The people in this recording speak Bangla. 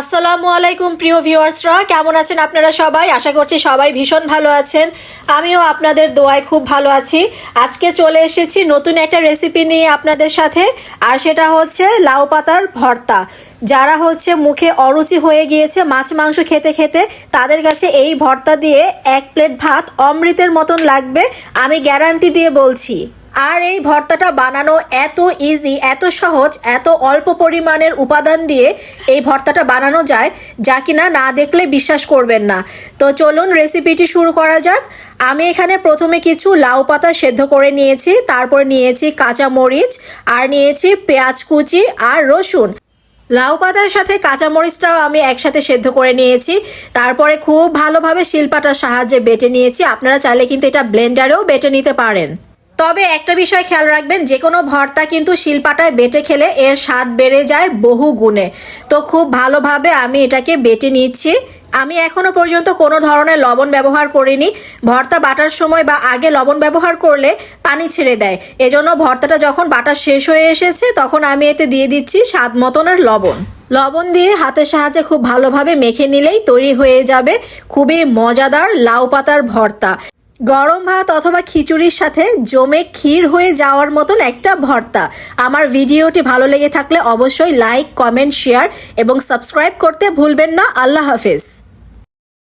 আসসালামু আলাইকুম, প্রিয় ভিউয়ার্সরা। কেমন আছেন আপনারা সবাই? আশা করছি সবাই ভীষণ ভালো আছেন। আমিও আপনাদের দোয়ায় খুব ভালো আছি। আজকে চলে এসেছি নতুন একটা রেসিপি নিয়ে আপনাদের সাথে, আর সেটা হচ্ছে লাউ পাতার ভর্তা। যারা হচ্ছে মুখে অরুচি হয়ে গিয়েছে, মাছ মাংস খেতে খেতে, তাদের কাছে এই ভর্তা দিয়ে এক প্লেট ভাত অমৃতের মতন লাগবে, আমি গ্যারান্টি দিয়ে বলছি। আর এই ভর্তাটা বানানো এত ইজি এত সহজ, এত অল্প পরিমাণের উপাদান দিয়ে এই ভর্তাটা বানানো যায় যা কিনা না দেখলে বিশ্বাস করবেন না। তো চলুন রেসিপিটি শুরু করা যাক। আমি এখানে প্রথমে কিছু লাউ পাতা সেদ্ধ করে নিয়েছি, তারপর নিয়েছি কাঁচা মরিচ আর নিয়েছি পেঁয়াজ কুচি আর রসুন। লাউ পাতার সাথে কাঁচামরিচটাও আমি একসাথে সেদ্ধ করে নিয়েছি। তারপরে খুব ভালোভাবে শিলপাটার সাহায্যে বেটে নিয়েছি। আপনারা চাইলে কিন্তু এটা ব্লেন্ডারেও বেটে নিতে পারেন। তবে একটা বিষয় খেয়াল রাখবেন যে কোনো ভর্তা কিন্তু শিলপাটায় বেটে খেলে এর স্বাদ বেড়ে যায় বহু গুণে। তো খুব ভালোভাবে আমি এটাকে বেটে নিচ্ছি। আমি এখনও পর্যন্ত কোনো ধরনের লবণ ব্যবহার করিনি। ভর্তা বাটার সময় বা আগে লবণ ব্যবহার করলে পানি ছেড়ে দেয়। এজন্য ভর্তাটা যখন বাটা শেষ হয়ে এসেছে, তখন আমি এতে দিয়ে দিচ্ছি স্বাদ মতনের লবণ। লবণ দিয়ে হাতের সাহায্যে খুব ভালোভাবে মেখে নিলেই তৈরি হয়ে যাবে খুবই মজাদার লাউ পাতার ভর্তা। গরম ভাত অথবা খিচুড়ির সাথে জমে ক্ষীর হয়ে যাওয়ার মতন একটা ভর্তা। আমার ভিডিওটি ভালো লেগে থাকলে অবশ্যই লাইক কমেন্ট শেয়ার এবং সাবস্ক্রাইব করতে ভুলবেন না। আল্লাহ হাফেজ।